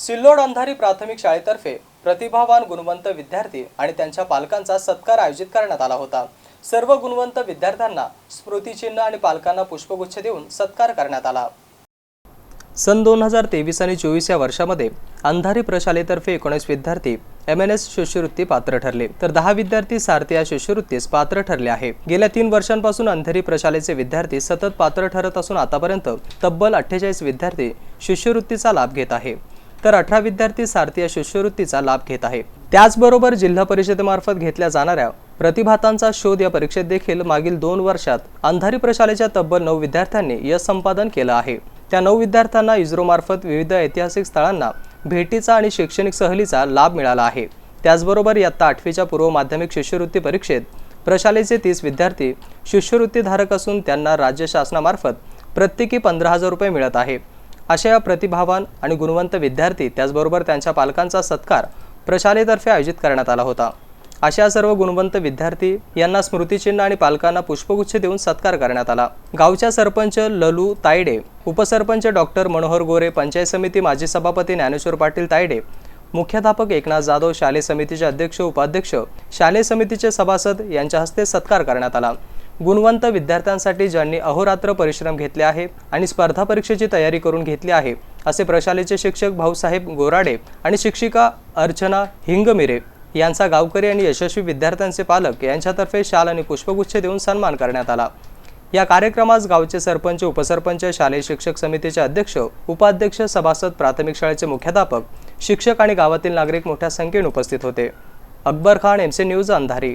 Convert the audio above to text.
सिल्लोड अंधारी प्राथमिक शाळेतर्फे प्रतिभावान गुणवंत विद्यार्थी आणि त्यांच्या पालकांचा सत्कार आयोजित करण्यात आला होता. सर्व गुणवंत विद्यार्थ्यांना स्मृतिचिन्ह आणि पालकांना पुष्पगुच्छ देऊन सत्कार करण्यात आला. सन दोन हजार तेवीस आणि चोवीस या वर्षामध्ये अंधारी प्रशालेतर्फे एकोणीस विद्यार्थी एम एन एस शिष्यवृत्ती पात्र ठरले. तर दहा विद्यार्थी सारथी या शिष्यवृत्तीस पात्र ठरले आहे. गेल्या तीन वर्षांपासून अंधारी प्रशालेचे विद्यार्थी सतत पात्र ठरत असून आतापर्यंत तब्बल अठ्ठेचाळीस विद्यार्थी शिष्यवृत्तीचा लाभ घेत आहे. तर अठरा विद्यार्थी सारथी या शिष्यवृत्तीचा लाभ घेत आहे. त्याचबरोबर जिल्हा परिषदेमार्फत घेतल्या जाणाऱ्या प्रतिभातांचा शोध या परीक्षेत देखील मागील दोन वर्षात अंधारी प्रशालेच्या तब्बल नऊ विद्यार्थ्यांनी यश संपादन केलं आहे. त्या नऊ विद्यार्थ्यांना इस्रोमार्फत विविध ऐतिहासिक स्थळांना भेटीचा आणि शैक्षणिक सहलीचा लाभ मिळाला आहे. त्याचबरोबर इयत्ता आठवीच्या पूर्व माध्यमिक शिष्यवृत्ती परीक्षेत प्रशालेचे तीस विद्यार्थी शिष्यवृत्तीधारक असून त्यांना राज्य शासनामार्फत प्रत्येकी पंधरा हजार रुपये मिळत आहे. अशा या प्रतिभावान आणि गुणवंत विद्यार्थी त्याचबरोबर त्यांच्या पालकांचा सत्कार प्रशालेतर्फे आयोजित करण्यात आला होता. अशा सर्व गुणवंत विद्यार्थी यांना स्मृतिचिन्ह आणि पालकांना पुष्पगुच्छ देऊन सत्कार करण्यात आला. गावच्या सरपंच ललू तायडे उपसरपंच डॉक्टर मनोहर गोरे पंचायत समिती माजी सभापती ज्ञानेश्वर पाटील तायडे मुख्याध्यापक एकनाथ जाधव शालेय समितीचे अध्यक्ष उपाध्यक्ष शालेय समितीचे सभासद यांच्या हस्ते सत्कार करण्यात आला. गुणवंत विद्यार्थ्यांसाठी ज्यांनी अहोरात्र परिश्रम घेतले आहे आणि स्पर्धा परीक्षेची तयारी करून घेतली आहे असे प्रशालेचे शिक्षक भाऊसाहेब गोराडे आणि शिक्षिका अर्चना हिंगमिरे यांचा गावकरी आणि यशस्वी विद्यार्थ्यांचे पालक यांच्यातर्फे शाल आणि पुष्पगुच्छ देऊन सन्मान करण्यात आला. या कार्यक्रमास गावचे सरपंच उपसरपंच शालेय शिक्षक समितीचे अध्यक्ष उपाध्यक्ष सभासद प्राथमिक शाळेचे मुख्याध्यापक शिक्षक आणि गावातील नागरिक मोठ्या संख्येने उपस्थित होते. अकबर खान एमसी न्यूज अंधारी.